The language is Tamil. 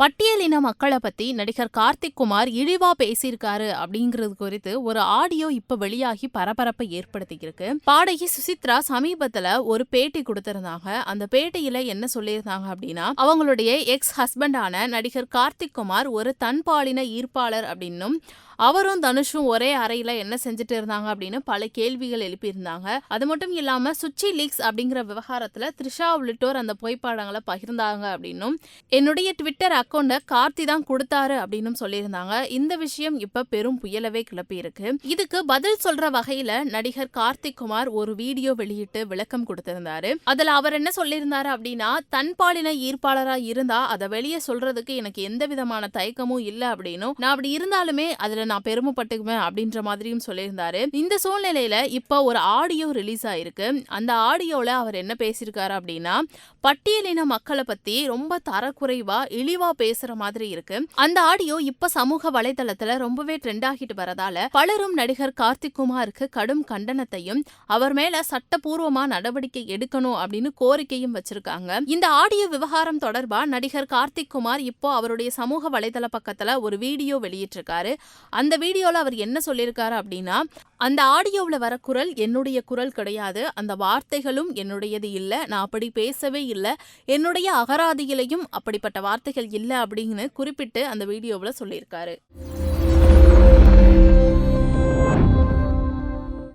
பட்டியலின மக்களை பத்தி நடிகர் கார்த்திக் குமார் இழிவா பேசியிருக்காரு அப்படிங்கிறது குறித்து ஒரு ஆடியோ இப்ப வெளியாகி பரபரப்பை ஏற்படுத்தியிருக்கு. பாடகி சுசித்ரா சமீபத்துல ஒரு பேட்டி கொடுத்திருந்தாங்க. அந்த பேட்டியில என்ன சொல்லியிருந்தாங்க அப்படின்னா அவங்களுடைய எக்ஸ் ஹஸ்பண்டான நடிகர் கார்த்திக் குமார் ஒரு தன்பாலின ஈர்ப்பாளர் அப்படின்னும் அவரும் தனுஷும் ஒரே அறையில என்ன செஞ்சுட்டு இருந்தாங்க அப்படின்னு பல கேள்விகள் எழுப்பியிருந்தாங்க. அது மட்டும் இல்லாம சுச்சி லீக்ஸ் அப்படிங்கிற விவகாரத்துல த்ரிஷா உள்ளிட்டோர் அந்த புகைப்படங்களை பகிர்ந்தாங்க அப்படின்னும். என்னுடைய ட்விட்டர் அக்கௌண்ட்டை கார்த்தி தான் கொடுத்தாரு அப்படின்னு சொல்லியிருந்தாங்க. இந்த விஷயம் இப்ப பெரும் புயலவே கிளப்பி இருக்கு. இதுக்கு பதில் சொல்ற வகையில நடிகர் கார்த்திக் குமார் ஒரு வீடியோ வெளியிட்டு விளக்கம் கொடுத்திருந்தாரு. அதுல அவர் என்ன சொல்லியிருந்தாரு அப்படின்னா தன்பாலின ஈர்ப்பாளரா இருந்தா அதை வெளியே சொல்றதுக்கு எனக்கு எந்த விதமான தயக்கமும் இல்லை அப்படின்னும். நான் அப்படி இருந்தாலுமே அதுல நான் பெருமைப்பட்டுக்குவேன் அப்படின்ற மாதிரியும் சொல்லியிருந்தாரு. இந்த சூழ்நிலையில இப்போ ஒரு ஆடியோ ரிலீஸ் ஆயிருக்கு. அந்த ஆடியோல அவர் என்ன பேசியிருக்காரு அப்படின்னா பட்டியலின மக்களை பத்தி ரொம்ப தரக்குறைவா இழிவா பேசுற மாதிரி இருக்கு. அந்த ஆடியோ இப்ப சமூக வலைதளத்துல ரொம்பவே ட்ரெண்ட் ஆகிட்டு வரதால பலரும் நடிகர் கார்த்திக் குமாருக்கு கடும் கண்டனத்தையும் அவர் மேல சட்டபூர்வமா நடவடிக்கை எடுக்கணும் அப்படின்னு கோரிக்கையும் வச்சிருக்காங்க. இந்த ஆடியோ விவகாரம் தொடர்பா நடிகர் கார்த்திக் குமார் இப்போ அவருடைய சமூக வலைதள பக்கத்துல ஒரு வீடியோ வெளியிட்டிருக்காரு. அந்த வீடியோவில் அவர் என்ன சொல்லியிருக்காரு அப்படின்னா அந்த ஆடியோவில் வர குரல் என்னுடைய குரல் கிடையாது அந்த வார்த்தைகளும் என்னுடையது இல்லை நான் அப்படி பேசவே இல்லை என்னுடைய அகராதியிலையும் அப்படிப்பட்ட வார்த்தைகள் இல்லை அப்படின்னு குறிப்பிட்டு அந்த வீடியோவில் சொல்லியிருக்காரு.